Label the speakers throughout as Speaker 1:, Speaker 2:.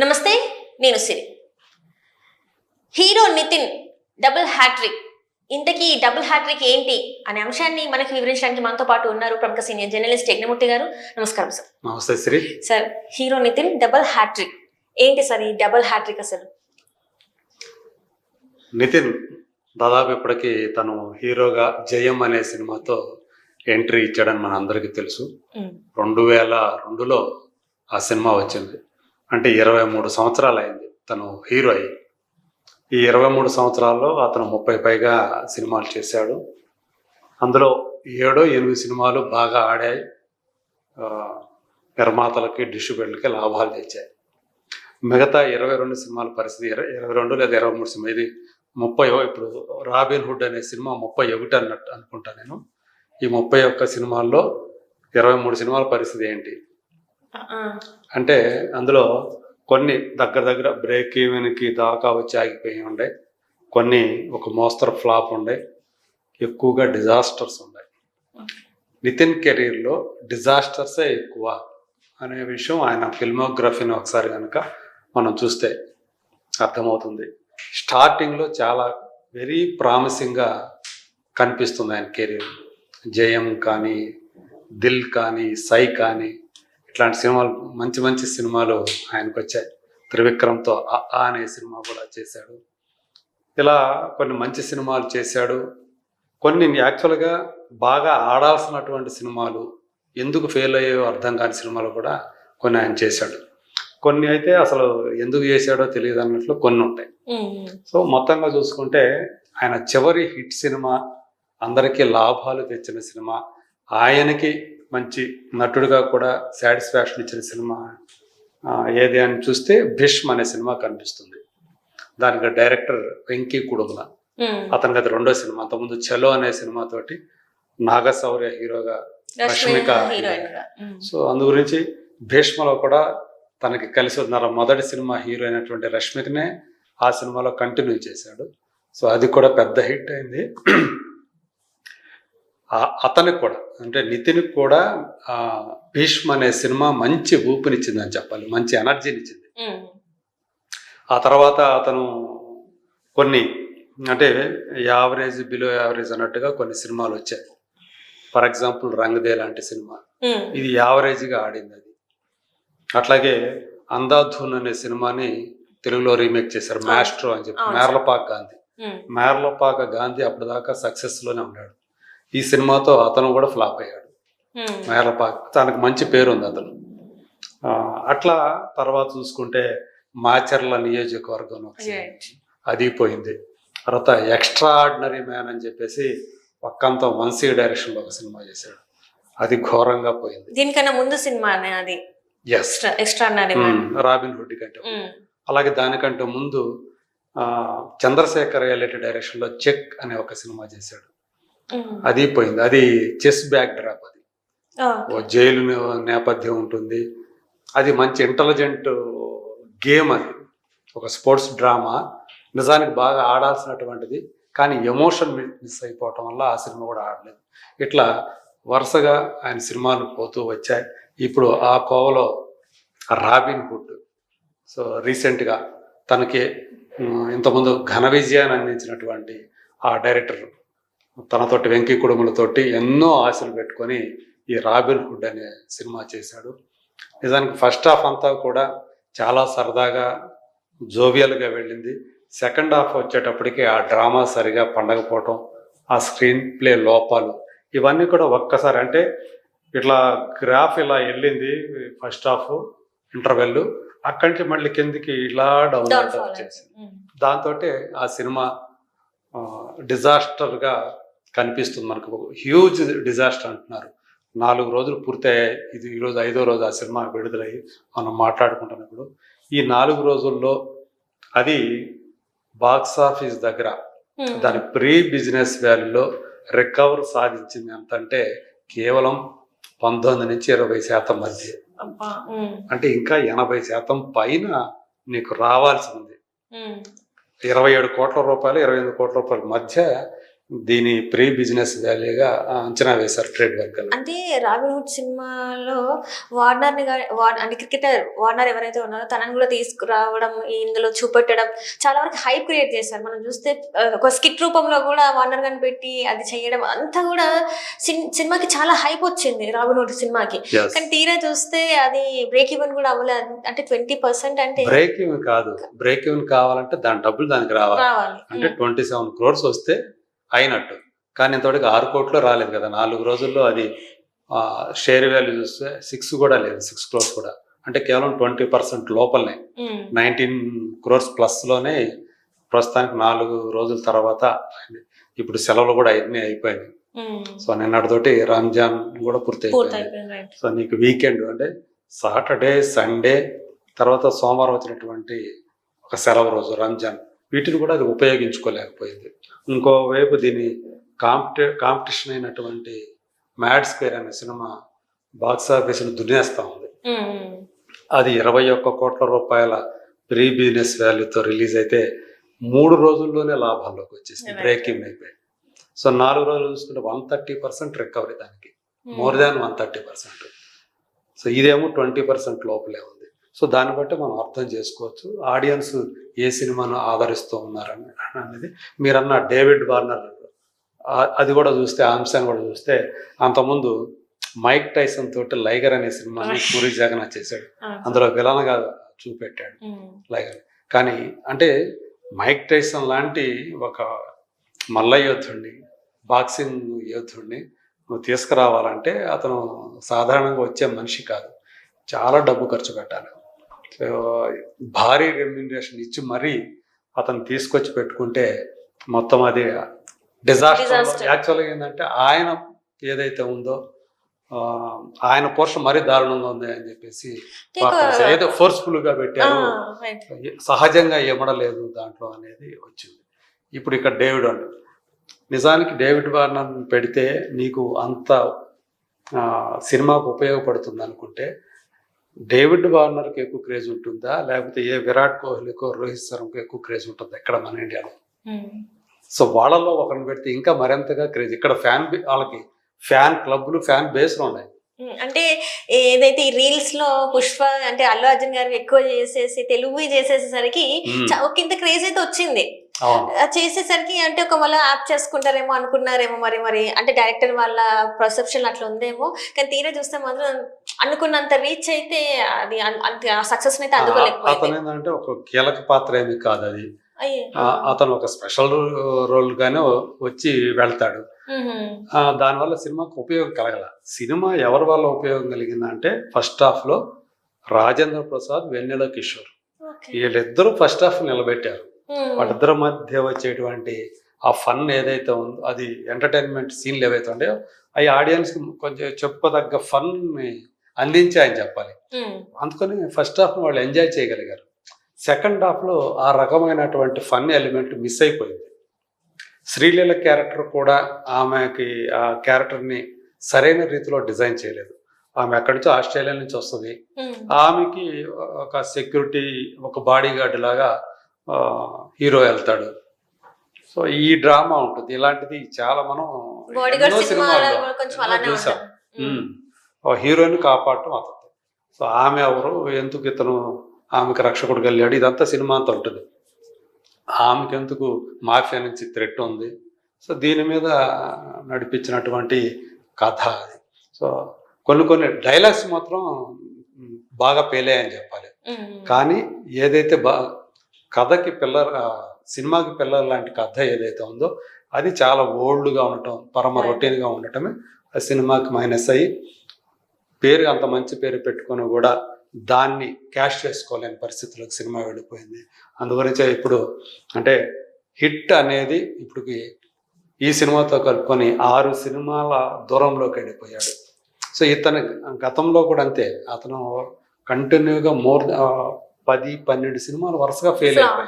Speaker 1: నమస్తే నేను Siri. Hero Nithin double hat trick. ఇంతకీ ఈ డబుల్ హ్యాట్రిక్ ఏంటి అనే అంశాన్ని మనకు వివరించడానికి మనతో పాటు ఉన్నారు ప్రముఖ సీనియర్ జర్నలిస్ట్ యజ్ఞమూర్తి గారు. నమస్కారం సార్.
Speaker 2: నమస్తే Shri
Speaker 1: sir hero Nithin double hat trick. ఏంటి సార్ ఈ డబుల్ హ్యాట్రిక్ అసలు?
Speaker 2: నితిన్ దాదాపు ఇప్పటికి తను హీరోగా జయం అనే సినిమాతో ఎంట్రీ ఇచ్చాడని మన అందరికీ తెలుసు రెండు వేల రెండులో ఆ సినిమా వచ్చింది. అంటే ఇరవై మూడు సంవత్సరాలు అయింది తను హీరో అయ్యి. ఈ ఇరవై మూడు సంవత్సరాల్లో అతను ముప్పై పైగా సినిమాలు చేశాడు. అందులో ఏడో ఎనిమిది సినిమాలు బాగా ఆడాయి. నిర్మాతలకి డిస్ట్రిబ్యూటర్లకి లాభాలు తెచ్చాయి. మిగతా ఇరవై రెండు సినిమాల పరిస్థితి ఇర- ఇరవై రెండు లేదా ఇరవై మూడు సినిమా ఇది ముప్పై ఇప్పుడు రాబిన్ హుడ్ అనే సినిమా ముప్పై ఒకటి అన్నట్టు అనుకుంటా నేను. ఈ ముప్పై ఒక్క సినిమాల్లో ఇరవై మూడు సినిమాల పరిస్థితి ఏంటి? అంటే అందులో కొన్ని దగ్గర దగ్గర బ్రేక్ ఈవెన్కి దాకా వచ్చి ఆగిపోయి ఉండే. కొన్ని ఒక మోస్తరు ఫ్లాప్ ఉండే. ఎక్కువగా డిజాస్టర్స్ ఉన్నాయి నితిన్ కెరీర్లో డిజాస్టర్సే ఎక్కువ అనే విషయం ఆయన ఫిల్మోగ్రఫీని ఒకసారి కనుక మనం చూస్తే అర్థమవుతుంది. స్టార్టింగ్లో చాలా వెరీ ప్రామిసింగ్గా కనిపిస్తుంది ఆయన కెరీర్. జయం కానీ దిల్ కానీ సై కానీ ఇట్లాంటి సినిమాలు మంచి మంచి సినిమాలు ఆయనకు వచ్చాయి త్రివిక్రమ్తో ఆ అనే సినిమా కూడా చేశాడు. ఇలా కొన్ని మంచి సినిమాలు చేశాడు. కొన్ని యాక్చువల్గా బాగా ఆడాల్సినటువంటి సినిమాలు ఎందుకు ఫెయిల్ అయ్యాయో అర్థం కాని సినిమాలు కూడా కొన్ని ఆయన చేశాడు. కొన్ని అయితే అసలు ఎందుకు చేశాడో తెలియదు అన్నట్లు కొన్ని ఉంటాయి. సో మొత్తంగా చూసుకుంటే ఆయన చివరి హిట్ సినిమా అందరికీ లాభాలు తెచ్చిన సినిమా ఆయనకి మంచి నటుడిగా కూడా సాటిస్ఫాక్షన్ ఇచ్చిన సినిమా ఏది అని చూస్తే భీష్మ్ అనే సినిమా కనిపిస్తుంది. దానికి డైరెక్టర్ వెంకీ కుడుముల.
Speaker 1: ఉమ్.
Speaker 2: అతనికి అది రెండో సినిమా అంతకుముందు చలో అనే సినిమాతోటి నాగశౌర్య హీరోగా
Speaker 1: రష్మిక
Speaker 2: సో అందు గురించి భీష్మలో కూడా తనకి కలిసి ఉన్నారు మొదటి సినిమా హీరో అయినటువంటి రష్మికనే ఆ సినిమాలో కంటిన్యూ చేశాడు. సో అది కూడా పెద్ద హిట్ అయింది. అతనికి కూడా అంటే నితిన్కి కూడా ఆ, భీష్మ అనే సినిమా మంచి ఊపినిచ్చిందని చెప్పాలి మంచి ఎనర్జీని ఇచ్చింది
Speaker 1: ఉమ్,
Speaker 2: ఆ తర్వాత అతను కొన్ని అంటే యావరేజ్ బిలో యావరేజ్ అన్నట్టుగా కొన్ని సినిమాలు వచ్చాయి. ఫర్ ఎగ్జాంపుల్ రంగదే లాంటి సినిమా. ఇది యావరేజ్గా ఆడింది అది. అట్లాగే అందాధూన్ అనే సినిమాని తెలుగులో రీమేక్ చేశారు. మాస్ట్రో అని చెప్పి. మేర్లపాక్ గాంధీ. మేర్లపాక గాంధీ అప్పటిదాకా సక్సెస్లోనే ఉన్నాడు. ఈ సినిమాతో అతను కూడా ఫ్లాప్ అయ్యాడు. మేర్లపాక్ తనకు మంచి పేరు ఉంది అతను అట్లా తర్వాత చూసుకుంటే మాచర్ల నియోజకవర్గం. అది పోయింది. తర్వాత ఎక్స్ట్రా ఆర్డినరీ మ్యాన్ అని చెప్పేసి పక్కంతా వంశీ డైరెక్షన్లో ఒక సినిమా చేశాడు. అది ఘోరంగా పోయింది.
Speaker 1: దీనికన్నా ముందు సినిమానే అది. ఎక్స్ట్రాడినరీ
Speaker 2: రాబిన్ హుడ్ కంటే. అలాగే దానికంటే ముందు ఆ, చంద్రశేఖర్ ఎల్లెటి డైరెక్షన్లో చెక్ అనే ఒక సినిమా చేశాడు. అది పోయింది. అది చెస్ బ్యాక్ డ్రాప్ అది. జైలు నేపథ్యం ఉంటుంది. అది మంచి ఇంటెలిజెంట్ గేమ్ అది. ఒక స్పోర్ట్స్ డ్రామా. నిజానికి బాగా ఆడాల్సినటువంటిది. కానీ ఎమోషన్ మిస్ అయిపోవటం వల్ల ఆ సినిమా కూడా ఆడలేదు. ఇట్లా వరుసగా ఆయన సినిమాలు పోతూ వచ్చాయి. ఇప్పుడు ఆ కోవలో రాబిన్ హుడ్. సో రీసెంట్గా తనకి ఇంతకుముందు ఘన విజయాన్ని అందించినటువంటి ఆ డైరెక్టర్ తనతోటి వెంకీ కుటుంబలతోటి ఎన్నో ఆశలు పెట్టుకొని ఈ రాబిన్ హుడ్ అనే సినిమా చేశాడు. నిజానికి ఫస్ట్ హాఫ్ అంతా కూడా చాలా సరదాగా జోవియల్గా వెళ్ళింది. సెకండ్ హాఫ్ వచ్చేటప్పటికి ఆ డ్రామా సరిగా పండకపోవటం ఆ స్క్రీన్ ప్లే లోపాలు ఇవన్నీ కూడా ఒక్కసారి అంటే ఇట్లా గ్రాఫ్ ఇలా వెళ్ళింది ఫస్ట్ హాఫ్ ఇంటర్వెల్. అక్కడి నుంచి మళ్ళీ కిందికి ఇలా డౌన్ వచ్చేసింది. దాంతో ఆ సినిమా డిజాస్టర్గా కనిపిస్తుంది. మనకు హ్యూజ్ డిజాస్టర్ అంటున్నారు. నాలుగు రోజులు పూర్తయ్యాయి. ఇది ఈరోజు ఐదో రోజు ఆ సినిమా విడుదలయ్యి మనం మాట్లాడుకుంటున్నప్పుడు ఈ నాలుగు రోజుల్లో అది బాక్స్ ఆఫీస్ దగ్గర దాని ప్రీ బిజినెస్ వాల్యూలో రికవర్ సాధించింది ఎంత అంటే కేవలం పంతొమ్మిది నుంచి ఇరవై శాతం మధ్య. అంటే ఇంకా ఎనభై శాతం పైన నీకు రావాల్సి ఉంది. ఇరవై ఏడు కోట్ల రూపాయలు ఇరవై ఎనిమిది కోట్ల రూపాయల మధ్య దీని ప్రీ బిజినెస్ వాల్యూగా అంచనా వేశారు ట్రేడ్ వర్కర్లు
Speaker 1: అంటే రాబిన్హుడ్ సినిమాలో వార్నర్ని గా- వార్- అంటే క్రికెటర్ వార్నర్ ఎవరైతే ఉన్నారో తనని కూడా తీసుకురావడం ఇందులో చూపెట్టడం చాలా వరకు హైప్ క్రియేట్ చేశారు. మనం చూస్తే ఒక స్కిట్ రూపంలో కూడా వార్నర్ గాని పెట్టి అది చేయడం అంతా కూడా సిన్- సినిమాకి చాలా హైప్ వచ్చింది రాబిన్హుడ్ సినిమాకి. కానీ తీరా చూస్తే అది బ్రేక్ ఈవెన్ కూడా అవ్వలేదు అంటే ట్వంటీ పర్సెంట్ అంటే
Speaker 2: బ్రేక్ ఈవెన్ కాదు. బ్రేక్ ఈవెన్ కావాలంటే దాని డబ్బులు దానికి రావాలి.
Speaker 1: రావాలి.
Speaker 2: అంటే ట్వంటీ సెవెన్ క్రోర్స్ వస్తే అయినట్టు. కానీ ఇంతవరకు ఆరు కోట్లు రాలేదు కదా. నాలుగు రోజుల్లో అది షేర్ వాల్యూ చూస్తే సిక్స్ కూడా లేదు సిక్స్ క్రోర్స్ కూడా. అంటే కేవలం ట్వంటీ పర్సెంట్ లోపలనే. నైన్టీన్ క్రోర్స్ ప్లస్లోనే ప్రస్తుతానికి నాలుగు రోజుల తర్వాత. ఇప్పుడు సెలవులు కూడా అన్ని అయిపోయినాయి.
Speaker 1: ఉమ్.
Speaker 2: సో నిన్నటితోటి రంజాన్ కూడా పూర్తి అయిపోయింది సో నీకు వీకెండ్ అంటే సాటర్డే సండే తర్వాత సోమవారం వచ్చినటువంటి ఒక సెలవు రోజు రంజాన్. వీటిని కూడా అది ఉపయోగించుకోలేకపోయింది. ఇంకోవైపు దీని కాంపిటే కాంపిటీషన్ అయినటువంటి మ్యాడ్ స్క్వేర్ అనే సినిమా బాక్స్ ఆఫీస్ను దున్నేస్తా ఉంది. అది ఇరవై ఒక్క కోట్ల రూపాయల ప్రీ బిజినెస్ వాల్యూతో రిలీజ్ అయితే మూడు రోజుల్లోనే లాభాల్లోకి వచ్చేసింది.
Speaker 1: Right.
Speaker 2: బ్రేక్ ఇన్ అయిపోయి సో నాలుగు రోజులు చూసుకుంటే వన్ థర్టీ పర్సెంట్ రికవరీ దానికి. More than one thirty percent. So ఇదేమో ట్వంటీ పర్సెంట్ లోపలే ఉంది సో దాన్ని బట్టి మనం అర్థం చేసుకోవచ్చు. ఆడియన్స్ ఏ సినిమాను ఆదరిస్తూ ఉన్నారని అనేది మీరన్న డేవిడ్ వార్నర్ అది కూడా చూస్తే ఆ అంశాన్ని కూడా చూస్తే అంతకుముందు మైక్ టైసన్ తోటి లైగర్ అనే సినిమాని పూరి జగన్నాథ్ చేశాడు. అందులో విలన్గా చూపెట్టాడు లైగర్. కానీ అంటే మైక్ టైసన్ లాంటి ఒక మల్ల యోధుడిని బాక్సింగ్ యోధుడిని నువ్వు తీసుకురావాలంటే అతను సాధారణంగా వచ్చే మనిషి కాదు. చాలా డబ్బు ఖర్చు పెట్టాలి. భారీ రెమ్యునరేషన్ ఇచ్చి మరీ అతను తీసుకొచ్చి పెట్టుకుంటే మొత్తం అది డిజాస్టర్. యాక్చువల్గా ఏంటంటే ఆయన ఏదైతే ఉందో ఆయన పోర్షన్ మరీ దారుణంగా ఉంది అని చెప్పేసి. ఏదో
Speaker 1: ఫోర్స్ఫుల్గా
Speaker 2: పెట్టారు సహజంగా ఇవ్వడలేదు దాంట్లో అనేది వచ్చింది. ఇప్పుడు ఇక్కడ డేవిడ్ అండ్ నిజానికి డేవిడ్ వార్నర్ పెడితే నీకు అంత సినిమాకు ఉపయోగపడుతుంది అనుకుంటే డేవిడ్ వార్నర్కి ఎక్కువ క్రేజ్ ఉంటుందా? లేకపోతే ఏ విరాట్ కోహ్లీకో రోహిత్ శర్మకో ఎక్కువ క్రేజ్ ఉంటుందా ఇక్కడ మన ఇండియాలో. సో వాళ్ళలో ఒకరిని పెడితే ఇంకా మరింతగా క్రేజ్. ఇక్కడ ఫ్యాన్ వాళ్ళకి ఫ్యాన్ క్లబ్లు ఫ్యాన్ బేస్లు ఉన్నాయి.
Speaker 1: అంటే ఏదైతే ఈ రీల్స్లో పుష్ప అంటే అల్లు అర్జున్ గారు ఎక్కువ చేసేసి తెలుగు చేసేసరికి ఇంత క్రేజ్ అయితే వచ్చింది. చేసేసరికి అంటే ఒక మళ్ళీ యాప్ చేసుకుంటారేమో అనుకున్నారేమో మరి మరి అంటే డైరెక్టర్ వాళ్ళ పర్సెప్షన్ అట్లా ఉందేమో. కానీ తీరా చూస్తే మాత్రం అనుకున్నంత రీచ్ అయితే అది సక్సెస్ అయితే
Speaker 2: అతను ఏంటంటే ఒక కీలక పాత్ర ఏమి కాదు అది. అతను ఒక స్పెషల్ రోల్ గానే వచ్చి వెళ్తాడు.
Speaker 1: మ్మ్.
Speaker 2: ఆ, దానివల్ల సినిమాకు ఉపయోగం కలగల. సినిమా ఎవరి వల్ల ఉపయోగం కలిగిందంటే ఫస్ట్ హాఫ్లో రాజేంద్ర ప్రసాద్ వెన్నెల కిషోర్. వీళ్ళిద్దరూ ఫస్ట్ హాఫ్ నిలబెట్టారు. వాళ్ళిద్దరి మధ్య వచ్చేటువంటి ఆ ఫన్ ఏదైతే ఉందో అది ఎంటర్టైన్మెంట్ సీన్లు ఏవైతే ఉన్నాయో అవి ఆడియన్స్కి కొంచెం చెప్పుకోదగ్గ ఫన్ అందించాయని చెప్పాలి. అందుకని ఫస్ట్ హాఫ్ వాళ్ళు ఎంజాయ్ చేయగలిగారు. సెకండ్ హాఫ్లో ఆ రకమైనటువంటి ఫన్ ఎలిమెంట్ మిస్ అయిపోయింది. శ్రీలీల క్యారెక్టర్ కూడా ఆమెకి ఆ క్యారెక్టర్ని సరైన రీతిలో డిజైన్ చేయలేదు. ఆమె ఎక్కడి నుంచో ఆస్ట్రేలియా నుంచి వస్తుంది. ఆమెకి ఒక సెక్యూరిటీ ఒక బాడీ గార్డ్ లాగా హీరో వెళ్తాడు. సో ఈ డ్రామా ఉంటుంది. ఇలాంటిది చాలా మనం సినిమాల్లో చూసాం. హీరోయిన్ కాపాడటం అతను సో ఆమె ఎవరు? ఎందుకు ఇతను ఆమెకు రక్షకుడు వెళ్ళాడు ఇదంతా సినిమా అంతా ఉంటుంది. ఆమెకి ఎందుకు మాఫియా నుంచి థ్రెట్ ఉంది? సో దీని మీద నడిపించినటువంటి కథ అది. సో కొన్ని కొన్ని డైలాగ్స్ మాత్రం బాగా పేలాయని చెప్పాలి. కానీ ఏదైతే బా కథకి పిల్లర్ సినిమాకి పిల్లర్ లాంటి కథ ఏదైతే ఉందో అది చాలా ఓల్డ్గా ఉండటం పరమ. రొటీన్గా ఉండటమే ఆ సినిమాకి మైనస్ అయ్యి పేరు అంత మంచి పేరు పెట్టుకొని కూడా దాన్ని క్యాష్ చేసుకోలేని పరిస్థితులకు సినిమా వెళ్ళిపోయింది అందుగురించే ఇప్పుడు అంటే హిట్ అనేది ఇప్పటికి ఈ సినిమాతో కలుపుకొని ఆరు సినిమాల దూరంలోకి వెళ్ళిపోయాడు సో ఇతను గతంలో కూడా అంతే అతను కంటిన్యూగా మోర్ పది పన్నెండు సినిమాలు వరుసగా ఫెయిల్
Speaker 1: flop.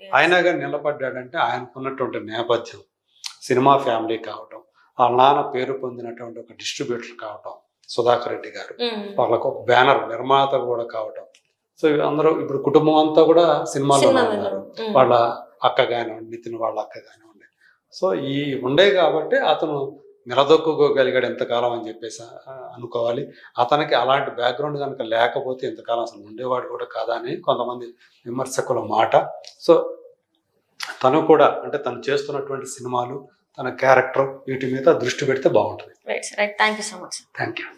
Speaker 1: Yes.
Speaker 2: ఆయనగా నిలబడ్డాడంటే ఆయనకున్నటువంటి నేపథ్యం సినిమా ఫ్యామిలీ కావటం వాళ్ళ నాన్న పేరు పొందినటువంటి ఒక డిస్ట్రిబ్యూటర్ కావటం సుధాకర్ రెడ్డి గారు. వాళ్ళకు ఒక బ్యానర్ నిర్మాత కూడా కావటం. సో అందరూ ఇప్పుడు కుటుంబం అంతా కూడా సినిమాలో
Speaker 1: సినిమా
Speaker 2: ఉన్నారు. వాళ్ళ అక్క కానివ్వండి నితిన్ వాళ్ళ అక్క కానివ్వండి. సో ఈ ఉండే కాబట్టి అతను నిలదొక్కుకోగలిగాడు ఎంతకాలం అని చెప్పేసి అనుకోవాలి. అతనికి అలాంటి బ్యాక్గ్రౌండ్ కనుక లేకపోతే ఎంతకాలం అసలు ఉండేవాడు కూడా కాదా అని కొంతమంది విమర్శకుల మాట. సో తను కూడా అంటే తను చేస్తున్నటువంటి సినిమాలు తన క్యారెక్టర్ వీటి మీద దృష్టి పెడితే బాగుంటుంది.
Speaker 1: Thank you so much
Speaker 2: thank you